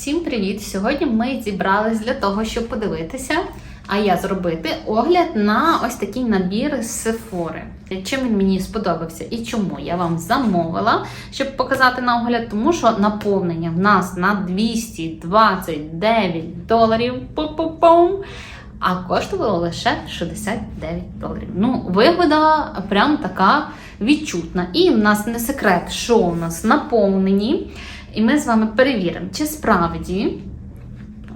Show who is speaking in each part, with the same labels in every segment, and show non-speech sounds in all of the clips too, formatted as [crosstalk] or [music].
Speaker 1: Всім привіт! Сьогодні ми зібрались для того, щоб подивитися, а я зробити огляд на ось такий набір з Сефори. Чим він мені сподобався і чому я вам замовила, щоб показати на огляд, тому що наповнення в нас на 229 доларів. Пу-пу-пум. А коштувало лише 69 доларів. Ну, вигода прям така відчутна. І в нас не секрет, що у нас наповнені. І ми з вами перевіримо, чи справді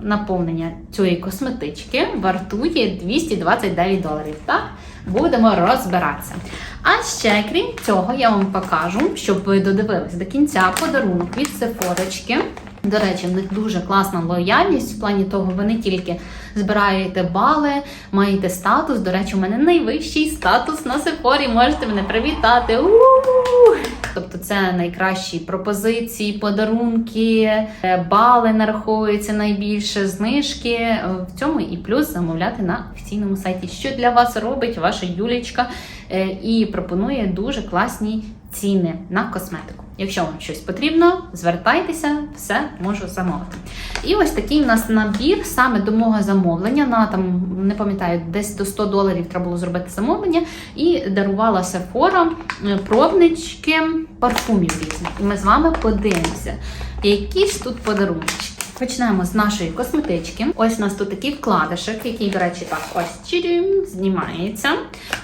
Speaker 1: наповнення цієї косметички вартує 229 доларів. Так? Будемо розбиратися. А ще, крім цього, я вам покажу, щоб ви додивились до кінця подарунок від Сефорочки. До речі, в них дуже класна лояльність в плані того, ви не тільки збираєте бали, маєте статус. До речі, у мене найвищий статус на Сефорі. Можете мене привітати. У-у-у! Це найкращі пропозиції, подарунки, е, бали нараховуються найбільше, знижки. В цьому і плюс замовляти на офіційному сайті, що для вас робить ваша Юлічка е, і пропонує дуже класні ціни на косметику. Якщо вам щось потрібно, звертайтеся, все можу замовити. І ось такий у нас набір саме до мого замовлення. На там не пам'ятаю, десь до 100 доларів треба було зробити замовлення, і дарувала Sephora е, пробнички парфумів різних. І ми з вами подивимося, які ж тут подарунки. Почнемо з нашої косметички. Ось у нас тут такий вкладишок, який, до речі, так ось чирім, знімається.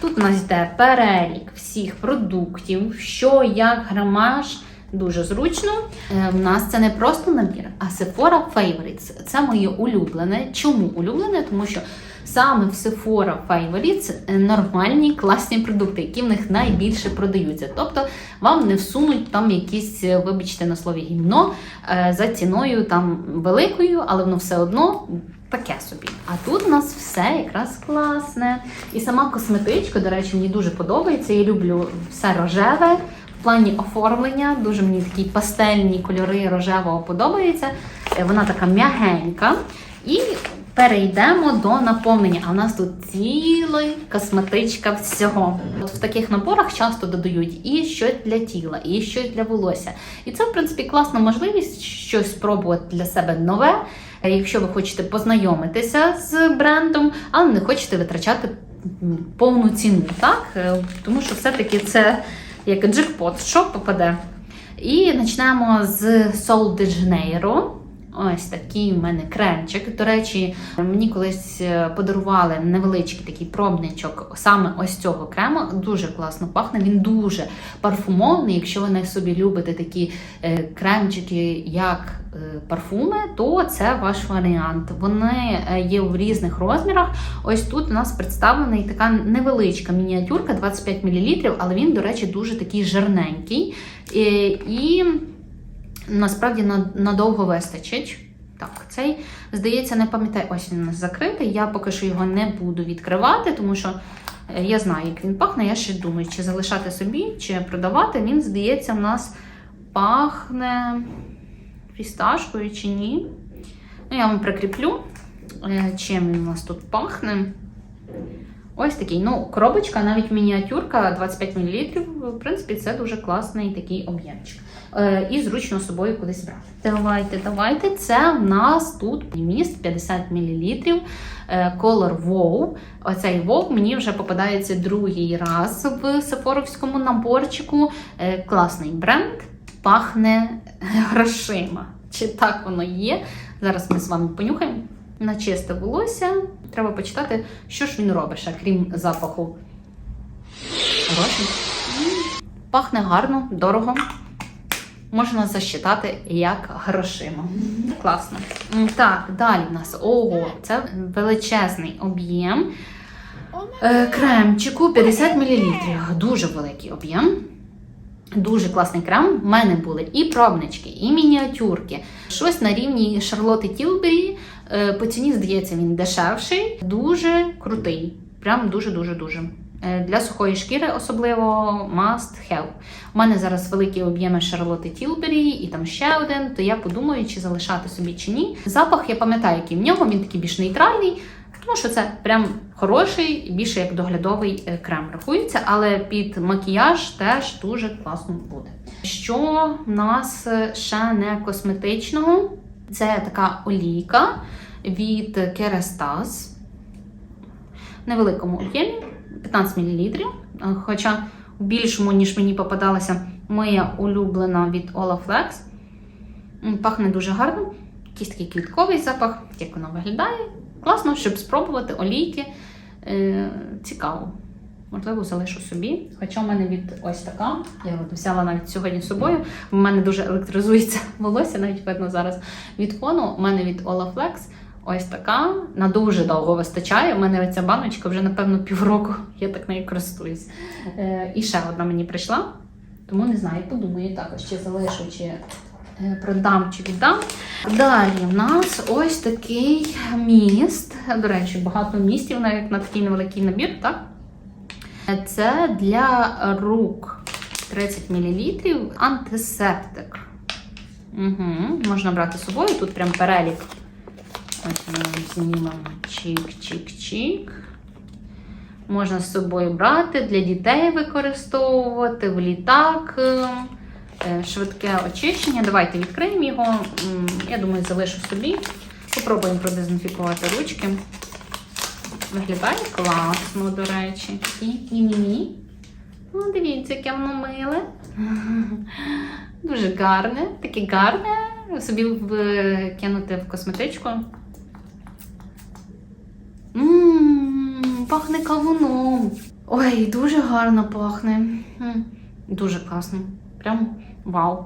Speaker 1: Тут у нас йде перелік всіх продуктів, що, як, грамаж. Дуже зручно. Е, В нас це не просто набір, а Sephora Favorites. Це моє улюблене. Чому улюблене? Тому що саме в Sephora Favorites нормальні класні продукти, які в них найбільше продаються. Тобто вам не всунуть там якісь, е, вибачте на слові, гімно е, за ціною там великою, але воно все одно. Таке собі. А тут у нас все якраз класне. І сама косметичка, до речі, мені дуже подобається. Я люблю все рожеве. Плані оформлення дуже мені такі пастельні кольори рожевого подобаються. Е, Вона така м'ягенька. І перейдемо до наповнення. А в нас тут ціла косметичка всього. От в таких наборах часто додають і щось для тіла, і щось для волосся. І це, в принципі, класна можливість щось спробувати для себе нове. Е, Якщо ви хочете познайомитися з брендом, але не хочете витрачати повну ціну, так? Е, Тому що все-таки це як джекпот, що попаде. І почнемо з Sol de Janeiro. Ось такий в мене кремчик. До речі, мені колись е, подарували невеличкий такий пробничок саме ось цього крему. Дуже класно пахне. Він дуже парфумовний. Якщо ви не собі любите такі е, кремчики, як е, парфуми, то це ваш варіант. Вони є в різних розмірах. Ось тут у нас представлений така невеличка мініатюрка, 25 мл, але він, до речі, дуже такий жирненький. І, і насправді надовго вистачить. Так, цей, здається, не пам'ятаю, ось він у нас закритий. Я поки що його не буду відкривати, тому що е, я знаю, як він пахне. Я ще думаю, чи залишати собі, чи продавати. Він, здається, у нас пахне фісташкою чи ні. Ну, я вам прикріплю, е, чим він у нас тут пахне. Ось такий. Ну, коробочка, навіть мініатюрка 25 мл. В принципі, це дуже класний такий об'ємчик. Е, і зручно з собою кудись брати. Давайте, давайте. Це в нас тут міст 50 мл. Color Wow. Оцей Wow мені вже попадається другий раз в сефоровському наборчику. Е, Класний бренд, пахне грошима. Чи так воно є? Зараз ми з вами понюхаємо. На чисте волосся. Треба почитати, що ж він робить, ще, крім запаху. Гроші. Пахне гарно, дорого. Можна засчитати як грошима. Класно. Так, далі в нас ого, це величезний об'єм. Е, Кремчику 50 мл. Дуже великий об'єм. Дуже класний крем. У мене були і пробнички, і мініатюрки. Щось на рівні Шарлоти Тілбері. Е, По ціні, здається, він дешевший, дуже крутий. Прям дуже-дуже дуже. Е, Для сухої шкіри особливо must have. У мене зараз великі об'єми Шарлоти Тілбері і там ще один, то я подумаю, чи залишати собі чи ні. Запах я пам'ятаю, який в нього, він такий більш нейтральний. Тому що це прям хороший, більше як доглядовий е, крем рахується, але під макіяж теж дуже класно буде. Що в нас ще не косметичного? Це така олійка від Kerastase. В невеликому об'ємі 15 мл. Хоча в більшому, ніж мені попадалася моя улюблена від Olaflex. Пахне дуже гарно. Якийсь такий квітковий запах, як воно виглядає. Класно, щоб спробувати олійки. Е, цікаво. Можливо, залишу собі. Хоча в мене від ось така. Я от взяла навіть сьогодні з собою. У мене дуже електризується [laughs] волосся, навіть видно зараз від фону. У мене від Olaflex ось така. На дуже довго вистачає. У мене ця баночка вже, напевно, півроку. Я так нею користуюсь. Е, і ще одна мені прийшла. Тому не знаю, подумаю також, чи залишу, чи е, продам, чи віддам. Далі в нас ось такий міст. До речі, багато містів навіть на такий невеликий набір, так? Це для рук 30 мл антисептик. Угу. Можна брати з собою. Тут прям перелік. Ось ми знімемо чик-чик-чик. Можна з собою брати, для дітей використовувати, в літак. е, Швидке очищення. Давайте відкриємо його. Я думаю, залишу собі. Попробуємо продезінфікувати ручки. Виглядає класно, до речі. І мі-мі-мі. Ну, дивіться, яке воно миле. [laughs] Дуже гарне, таке гарне. Собі кинути в косметичку. Ммм, пахне кавуном. Ой, дуже гарно пахне. Дуже класно. Прям вау.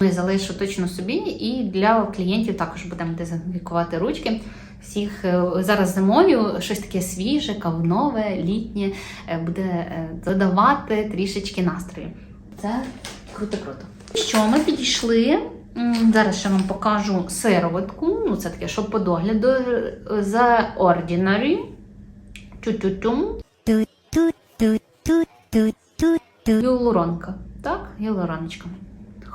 Speaker 1: Я залишу точно собі і для клієнтів також будемо дезінфікувати ручки. Всіх е, зараз зимою щось таке свіже, кавунове, літнє е, буде е, додавати трішечки настрою. Це круто-круто. Що ми підійшли? Зараз ще вам покажу сироватку. Ну, це таке, що по догляду The Ordinary. Тю-тю-тюм. Гіалуронка. Так, гіалуроночка.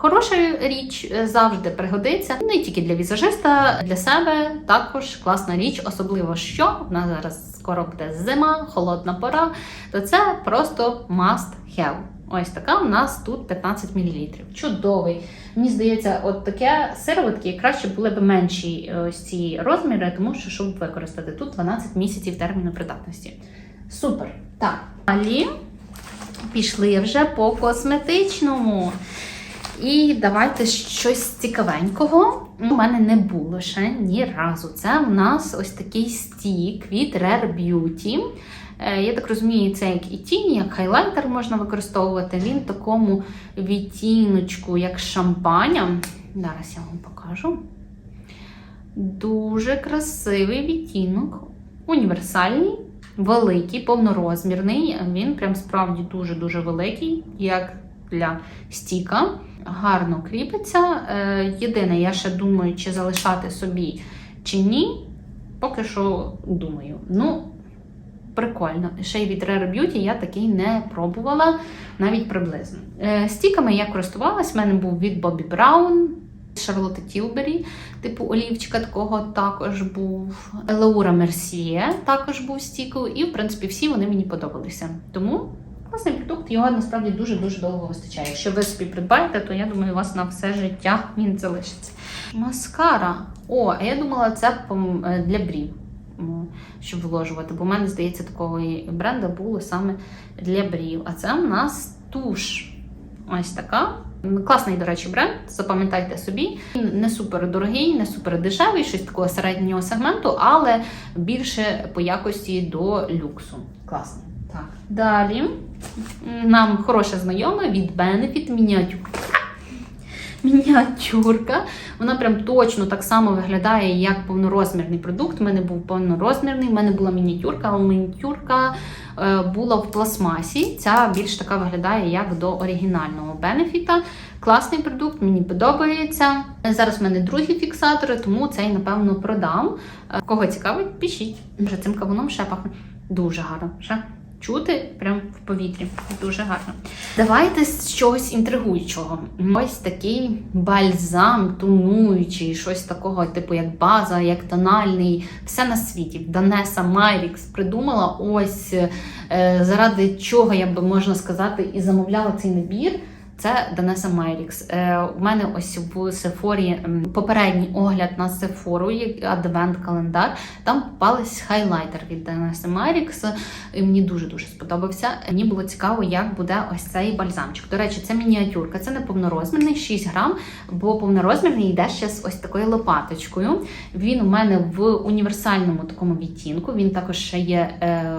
Speaker 1: Хороша річ е, завжди пригодиться. Не тільки для візажиста, для себе також класна річ, особливо що в нас зараз скоро буде зима, холодна пора, то це просто must have. Ось така у нас тут 15 мл. Чудовий. Мені здається, от таке сироватки краще були б менші е, ось ці розміри, тому що щоб використати тут 12 місяців терміну придатності. Супер. Так, далі пішли вже по косметичному. І давайте щось цікавенького. У мене не було ще ні разу. Це у нас ось такий стік від Rare Beauty. Е, Я так розумію, це як і тінь, як хайлайтер можна використовувати. Він в такому відтіночку, як шампаня. Зараз я вам покажу. Дуже красивий відтінок, універсальний, великий, повнорозмірний. Він прям справді дуже-дуже великий, як для стіка. Гарно кріпиться. Е, Єдине, я ще думаю, чи залишати собі, чи ні. Поки що думаю. Ну, прикольно. Ще й від Rare Beauty я такий не пробувала, навіть приблизно. Е, Стіками я користувалась, в мене був від Bobbi Brown, Шарлотти Тілбері, типу олівчика такого також був. Лаура Мерсіє також був стікою, і, в принципі, всі вони мені подобалися. Тому класний продукт, його насправді дуже-дуже довго вистачає. Якщо ви собі придбаєте, то я думаю, у вас на все життя він залишиться. Маскара. О, а я думала, це е, для брів. Щоб вложувати, бо в мене, здається, такого бренда було саме для брів. А це у нас туш. Ось така. Класний, до речі, бренд. Запам'ятайте собі. Він не супер дорогий, не супер дешевий, щось такого середнього сегменту, але більше по якості до люксу. Класний. Так. Далі нам хороша знайома від Benefit мініатюрка. Мініатюрка. Вона прям точно так само виглядає, як повнорозмірний продукт. У мене був повнорозмірний, в мене була мініатюрка, але мініатюрка е, була в пластмасі. Ця більш така виглядає як до оригінального бенефіта. Класний продукт, мені подобається. Зараз в мене другі фіксатори, тому цей, напевно, продам. Е, Кого цікавить, пишіть. Вже цим кавуном ще пахне дуже гарно. Ще чути прям в повітрі. Дуже гарно. Давайте з чогось інтригуючого. Ось такий бальзам, тонуючий, щось такого, типу як база, як тональний. Все на світі. Данеса Майрікс придумала ось е, заради чого я би можна сказати і замовляла цей набір. Це Данеса Майрікс. Е, у мене ось в Сефорі попередній огляд на Сефору, адвент-календар. Там попались хайлайтер від Данеси Майрікс. І мені дуже-дуже сподобався. Мені було цікаво, як буде ось цей бальзамчик. До речі, це мініатюрка, це не повнорозмірний, 6 грам, бо повнорозмірний йде ще з ось такою лопаточкою. Він у мене в універсальному такому відтінку. Він також ще є е,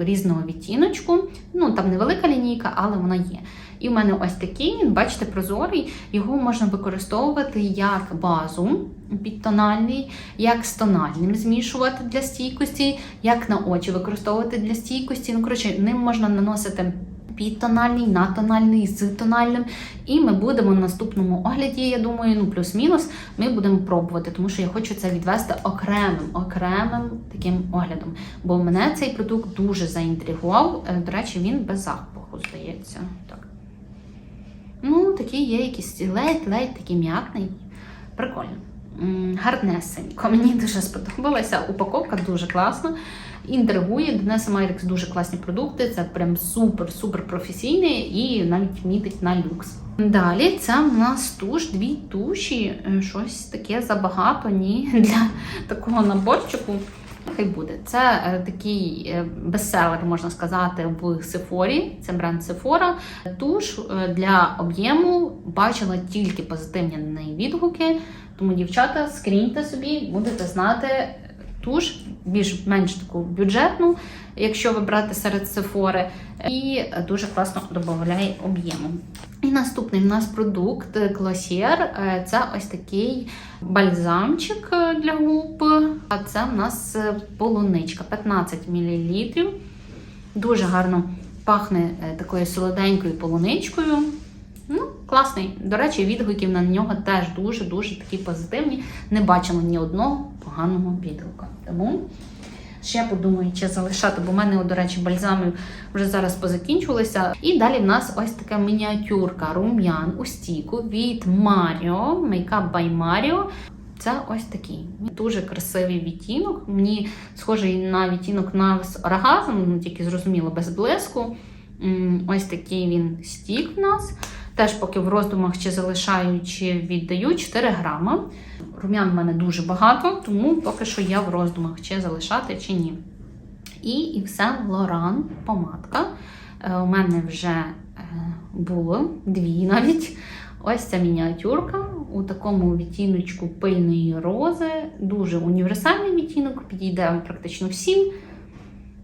Speaker 1: різного відтіночку. Ну там невелика лінійка, але вона є. І в мене ось такий, бачите, прозорий. Його можна використовувати як базу підтональний, як з тональним змішувати для стійкості, як на очі використовувати для стійкості. Ну, коротше, ним можна наносити підтональний, натональний, з тональним. І ми будемо на наступному огляді, я думаю, ну плюс-мінус, ми будемо пробувати, тому що я хочу це відвести окремим, окремим таким оглядом. Бо мене цей продукт дуже заінтригував. Е, До речі, він без запаху, здається. Так. Ну, такий є якийсь ледь-ледь такий м'якний. Прикольно. Гарнесенько. Мені дуже сподобалася. Упаковка дуже класна. Інтригує. Денеса Майрекс дуже класні продукти. Це прям супер-супер професійне і навіть мітить на люкс. Далі це в нас туш, дві туші. Е, Щось таке забагато, ні, [laughs] для такого наборчику. Хай буде. Це е, такий е, бестселер, можна сказати, в Сефорі. Це бренд Sephora. Туш е, для об'єму бачила тільки позитивні на неї відгуки. Тому, дівчата, скріньте собі, будете знати туш, більш-менш таку бюджетну, якщо ви брати серед Сефори, і дуже класно додає об'єму. І наступний в нас продукт Glossier. Е, Це ось такий бальзамчик е, для губ. А це в нас е, полуничка 15 мл. Дуже гарно пахне е, такою солоденькою полуничкою. Ну, класний. До речі, відгуків на нього теж дуже-дуже такі позитивні. Не бачила ні одного поганого відгука. Тому ще подумаю, чи залишати, бо в мене, до речі, бальзами вже зараз позакінчувалися. І далі в нас ось така мініатюрка рум'ян у стійку від Mario, Makeup by Mario. Це ось такий дуже красивий відтінок. Мені схожий на відтінок на оргазм, ну тільки зрозуміло, без блиску. Ось такий він стік в нас. Теж поки в роздумах чи залишаю, чи віддаю 4 грама. Рум'ян в мене дуже багато, тому поки що я в роздумах, чи залишати, чи ні. І Yves Saint помадка. Е, У мене вже е, було дві навіть. Ось ця мініатюрка у такому відтіночку пильної рози. Дуже універсальний відтінок, підійде практично всім.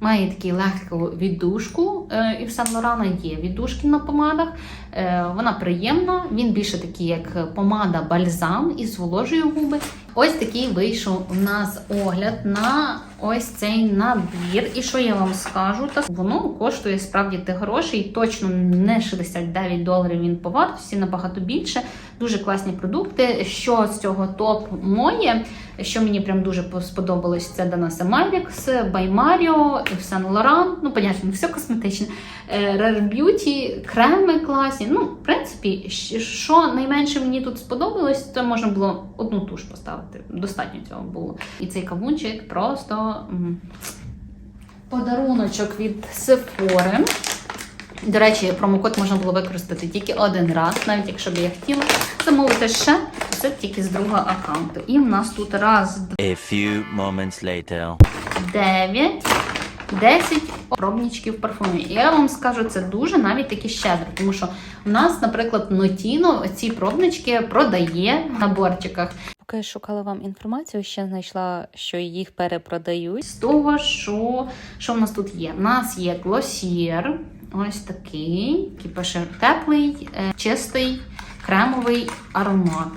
Speaker 1: Має таку легку віддушку. Е, І в Сан Лорана є віддушки на помадах. Е, Вона приємна. Він більше такий, як помада бальзам і зволожує губи. Ось такий вийшов у нас огляд на ось цей набір. І що я вам скажу? Та воно коштує справді тих грошей. Точно не 69 доларів він по вартості, набагато більше. Дуже класні продукти. Що з цього топ моє? Що мені прям дуже сподобалось, це Данаса Mario, і Saint Laurent. Ну, понятно, все косметичне. Е, Rare Beauty, креми класні. Ну, в принципі, що найменше мені тут сподобалось, то можна було одну туш поставити. Достатньо цього було. І цей кавунчик просто подаруночок від Sephora. До речі, промокод можна було використати тільки один раз, навіть якщо б я хотіла замовити ще, це тільки з другого аккаунту. І в нас тут раз,
Speaker 2: A few moments later.
Speaker 1: 9, 10 пробничків парфумів. І я вам скажу, це дуже навіть таки щедро, тому що в нас, наприклад, Notino ці пробнички продає в наборчиках.
Speaker 3: Поки шукала вам інформацію, ще знайшла, що їх перепродають.
Speaker 1: З того, що, що в нас тут є? У нас є Glossier, ось такий, який пише теплий, е, чистий, кремовий аромат.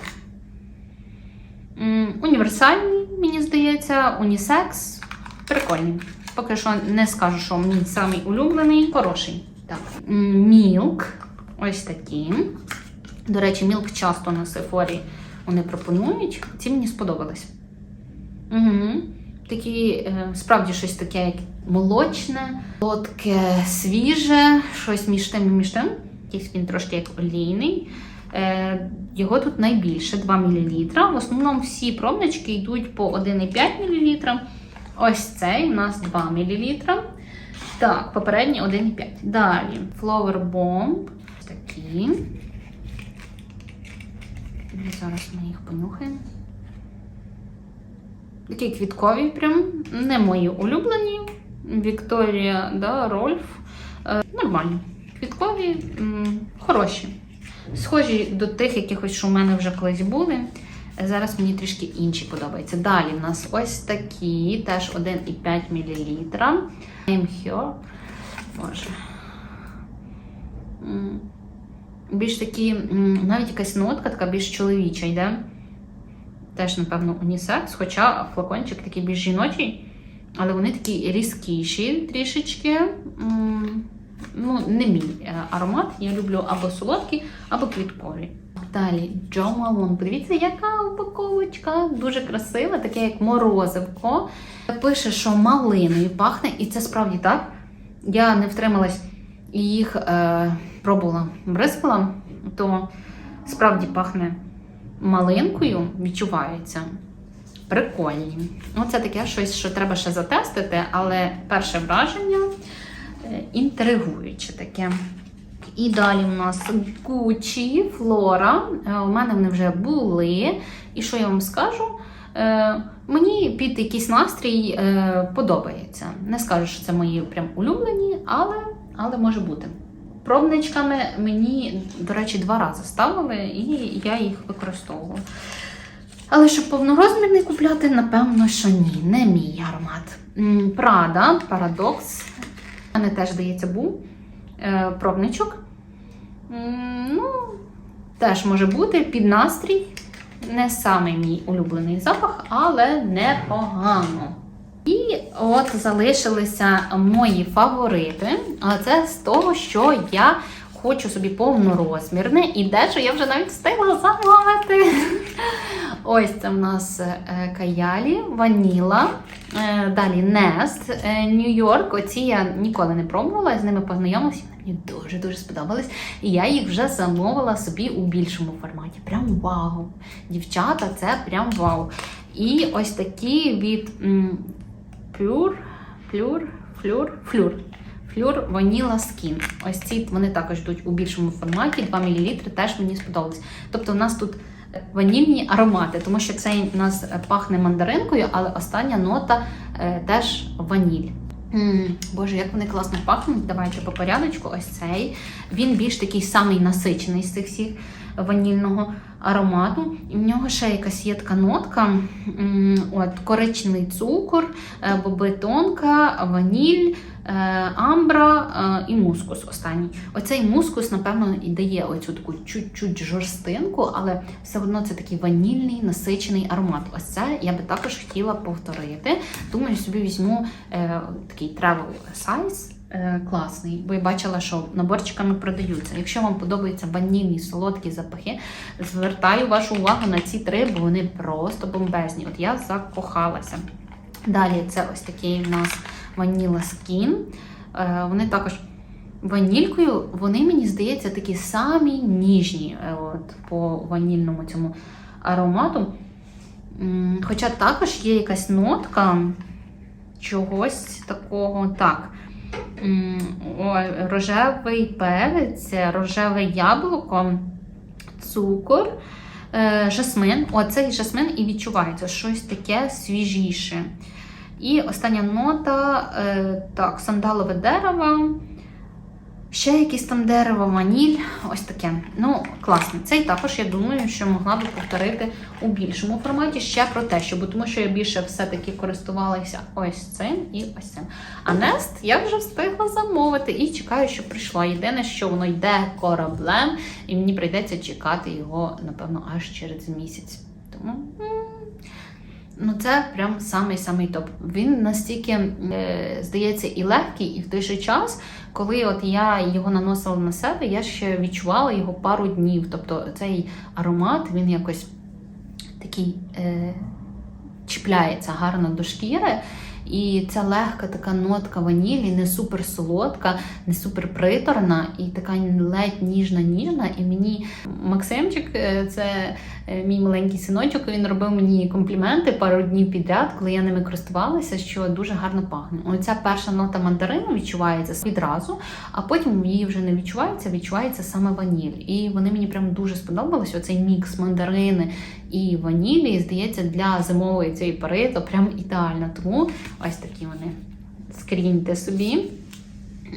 Speaker 1: Універсальний, мені здається, унісекс. Прикольний. Поки що не скажу, що мій самий улюблений. Хороший. Так. М, Milk. Ось такі. До речі, Milk часто на Сефорі вони пропонують. Ці мені сподобались. Угу. Такі, е, справді щось таке, як молочне, солодке, свіже, щось між тим і між тим. Якийсь він трошки як олійний. Е, Його тут найбільше 2 мл. В основному всі пробнички йдуть по 1,5 мл. Ось цей у нас 2 мл. Так, попередній 1,5. Далі Flower Bomb. Такі. І зараз ми їх понюхаємо. Такі квіткові, прям не мої улюблені. Вікторія, да, Рольф. Е, нормальні. Квіткові, хороші. Схожі до тих, якихось, що в мене вже колись були. Зараз мені трішки інші подобаються. Далі в нас ось такі, теж 1,5 мл. Here. Боже. Більш такі, навіть якась нотка, така більш чоловіча йде. Теж, напевно, унісекс, хоча флакончик такий більш жіночий, але вони такі різкіші трішечки. Ну, не мій е, аромат. Я люблю або солодкі, або квіткові. Далі Джо Малон. Подивіться, яка упаковочка. Дуже красива, таке як морозивко. Пише, що малиною пахне, і це справді так. Я не втрималась їх е, пробувала, бризкала, то справді пахне малинкою, відчувається. Прикольні. Оце таке щось, що треба ще затестити, але перше враження е, інтригуюче таке. І далі у нас Gucci, Flora. Е, У мене вони вже були. І що я вам скажу? Е, Мені під якийсь настрій подобається. Не скажу, що це мої прям улюблені, але, але може бути. Пробничками мені, до речі, два рази ставили, і я їх використовувала. Але щоб повнорозмірний купляти, напевно, що ні, не мій аромат. Prada, Paradox. У мене теж, здається, був е, пробничок. Ну, теж може бути під настрій. Не самий мій улюблений запах, але непогано. І от залишилися мої фаворити. А це з того, що я хочу собі повнорозмірне, і дещо я вже навіть встигла замовити. Ось це в нас е, Каялі, Ваніла, е, далі Нест, Нью-Йорк. Оці я ніколи не пробувала, з ними познайомилася. Мені дуже-дуже сподобались. І я їх вже замовила собі у більшому форматі. Прям вау! Дівчата, це прям вау. І ось такі від Pure, Pure, Fleur, Fleur. Fleur Vanilla Skin. Ось ці вони також йдуть у більшому форматі, 2 мл, теж мені сподобались. Тобто у нас тут ванільні аромати, тому що цей у нас пахне мандаринкою, але остання нота е, теж ваніль. М, Боже, як вони класно пахнуть. Давайте по порядочку. Ось цей. Він більш такий самий насичений з цих всіх ванільного аромату. І в нього ще якась є така нотка. От, коричневий цукор, е, боби ваніль, е, амбра е, і мускус останній. Оцей мускус, напевно, і дає оцю таку чуть-чуть жорстинку, але все одно це такий ванільний насичений аромат. Ось це я би також хотіла повторити. Думаю, собі візьму такий travel size. Класний, бо я бачила, що наборчиками продаються. Якщо вам подобаються ванільні солодкі запахи, звертаю вашу увагу на ці три, бо вони просто бомбезні. От я закохалася. Далі це ось такий у нас Vanilla Skin. Е, Вони також ванількою, вони, мені здається, такі самі ніжні е, от, по ванільному цьому аромату. Хоча також є якась нотка чогось такого. Так. Рожевий перець, рожеве яблуко, цукор, е, жасмин. Оцей жасмин і відчувається щось таке свіжіше. І остання нота е, так, сандалове дерево. Ще якісь там дерево, ваніль, ось таке. Ну, класно. Цей також, я думаю, що могла би повторити у більшому форматі ще про те, що, тому що я більше все-таки користувалася ось цим і ось цим. А Нест я вже встигла замовити і чекаю, що прийшло. Єдине, що воно йде кораблем, і мені прийдеться чекати його, напевно, аж через місяць. Тому. Ну, це прям самий-самий топ. Він настільки, е, здається, і легкий, і в той же час, коли от я його наносила на себе, я ще відчувала його пару днів. Тобто цей аромат він якось такий е, чіпляється гарно до шкіри. І ця легка така нотка ванілі, не супер солодка, не супер приторна, і така ледь ніжна ніжна. І мені Максимчик, е, це е, мій маленький синочок, він робив мені компліменти пару днів підряд, коли я ними користувалася, що дуже гарно пахне. Оця перша нота мандарину відчувається відразу, а потім її вже не відчувається, відчувається саме ваніль. І вони мені прям дуже сподобались. Оцей мікс мандарини і ванілі, і, здається, для зимової цієї пори то прям ідеально. Тому ось такі вони. Скріньте собі.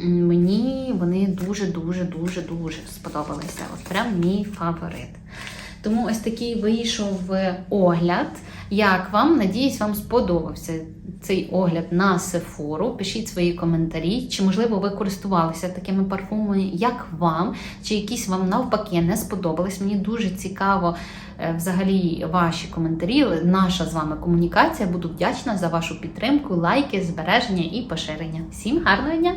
Speaker 1: Мені вони дуже, дуже, дуже, дуже сподобалися. От прям мій фаворит. Тому ось такий вийшов огляд. Як вам? Надіюсь, вам сподобався цей огляд на Сефору. Пишіть свої коментарі, чи можливо ви користувалися такими парфумами, як вам, чи якісь вам навпаки не сподобались. Мені дуже цікаво е, взагалі ваші коментарі. Наша з вами комунікація. Буду вдячна за вашу підтримку, лайки, збереження і поширення. Всім гарного дня!